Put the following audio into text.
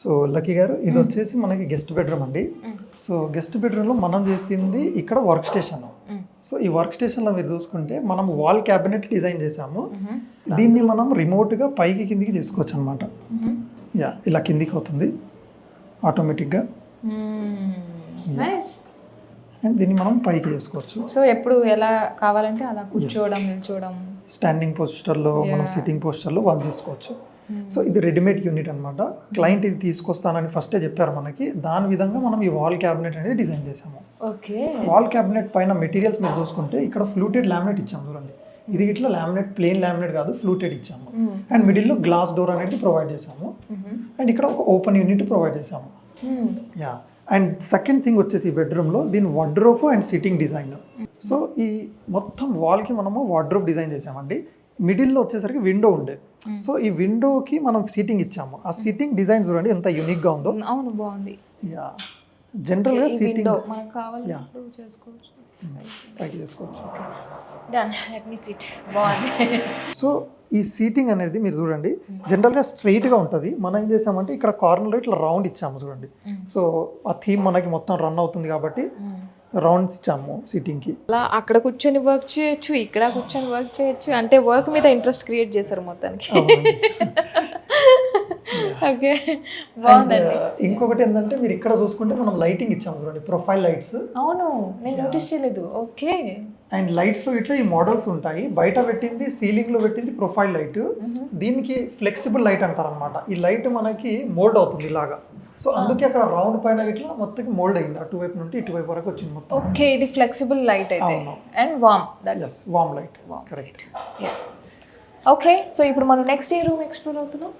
So lucky గారు ఇది వచ్చేసి మనకి గెస్ట్ బెడ్రూమ్ అండి. సో గెస్ట్ బెడ్రూమ్లో మనం చేసింది ఇక్కడ వర్క్ స్టేషన్. సో ఈ వర్క్ స్టేషన్లో మీరు చూసుకుంటే మనం వాల్ క్యాబినెట్ డిజైన్ చేసాము దీన్ని మనం రిమోట్గా పైకి కిందికి చేసుకోవచ్చు అనమాట యా ఇలా కిందికి అవుతుంది. ఆటోమేటిక్గా. నైస్. అండ్ దీన్ని మనం పైకి చేసుకోవచ్చు. సో ఎప్పుడు ఎలా కావాలంటే అలా కూర్చోవడం నిల్చోవడం. స్టాండింగ్ పోస్టర్లో మనం సిట్టింగ్ పోస్టర్లో వర్క్ చేసుకోవచ్చు. సో ఇది రెడీమేడ్ యూనిట్ అనమాట క్లయింట్ ఇది తీసుకొస్తానని ఫస్టే చెప్పారు మనకి. దాని విధంగా మనం ఈ వాల్ క్యాబినెట్ అనేది డిజైన్ చేసాము ఓకే. వాల్ క్యాబినెట్ పైన మెటీరియల్స్ మీరు చూసుకుంటే ఇక్కడ ఫ్లూటెడ్ లామినేట్ ఇచ్చాము చూడండి. ఇది ఇట్లా లామినేట్ ప్లెయిన్ లామినేట్ కాదు ఫ్లూటెడ్ ఇచ్చాము. అండ్ మిడిల్లో గ్లాస్ డోర్ అనేది ప్రొవైడ్ చేసాము అండ్ ఇక్కడ ఒక ఓపెన్ యూనిట్ ప్రొవైడ్ చేసాము యా అండ్ సెకండ్ థింగ్ వచ్చేసి బెడ్రూమ్లో దీని wardrobe and sitting design so ఈ మొత్తం వాల్కి మనము వార్డ్రోబ్ డిజైన్ చేసామండి మిడిల్లో వచ్చేసరికి విండో ఉండే. సో ఈ విండోకి మనం సీటింగ్ ఇచ్చాము. ఆ సీటింగ్ డిజైన్ చూడండి ఎంత యూనిక్గా ఉందో. అవును బాగుంది. యా. జనరల్గా ఈ సీటింగ్ మనకు కావాలన్నప్పుడు చేసుకోవచ్చు. ట్రై చేసుకోవచ్చు. డన్ లెట్ మీ సిట్ బాగుంది. సో ఈ సీటింగ్ అనేది మీరు చూడండి జనరల్గా స్ట్రైట్గా ఉంటుంది. మనం ఏం చేసామంటే ఇక్కడ కార్నర్లో ఇట్లా రౌండ్ ఇచ్చాము చూడండి. సో ఆ థీమ్ మనకి మొత్తం రన్ అవుతుంది కాబట్టి రౌండ్స్ ఇచ్చాము సీటింగ్కి అలా అక్కడ కూర్చొని వర్క్ చేయొచ్చు ఇక్కడ కూర్చొని వర్క్ చేయొచ్చు అంటే వర్క్ మీద ఇంట్రెస్ట్ క్రియేట్ చేశారు మొత్తానికి. ఓకే బాగుందండి. ఇంకొకటి ఏంటంటే మీరు ఇక్కడ చూసుకుంటే మనం లైటింగ్ ఇచ్చాము చూడండి ప్రొఫైల్ లైట్స్ అవును నేను నోటీస్ చేయలేదు. ఓకే. అండ్ లైట్స్లో ఇట్లా ఈ మోడల్స్ ఉంటాయి. బయట పెట్టింది సీలింగ్లో పెట్టింది ప్రొఫైల్ లైట్ దీనికి ఫ్లెక్సిబుల్ లైట్ అంటారు అనమాట ఈ లైట్ మనకి మోల్డ్ అవుతుంది ఇలాగా. సో అందుకే అక్కడ రౌండ్ పైన ఇట్లా మొత్తం మోల్డ్ అయింది. అటువైపు నుండి ఇటువైపు వరకు వచ్చింది మొత్తం. ఓకే ఇది ఫ్లెక్సిబుల్ లైట్ అయితే. And warm that's warm light correct okay so ఇప్పుడు మనం నెక్స్ట్ ఏ రూమ్ ఎక్స్ప్లోర్ అవుతున్నాం?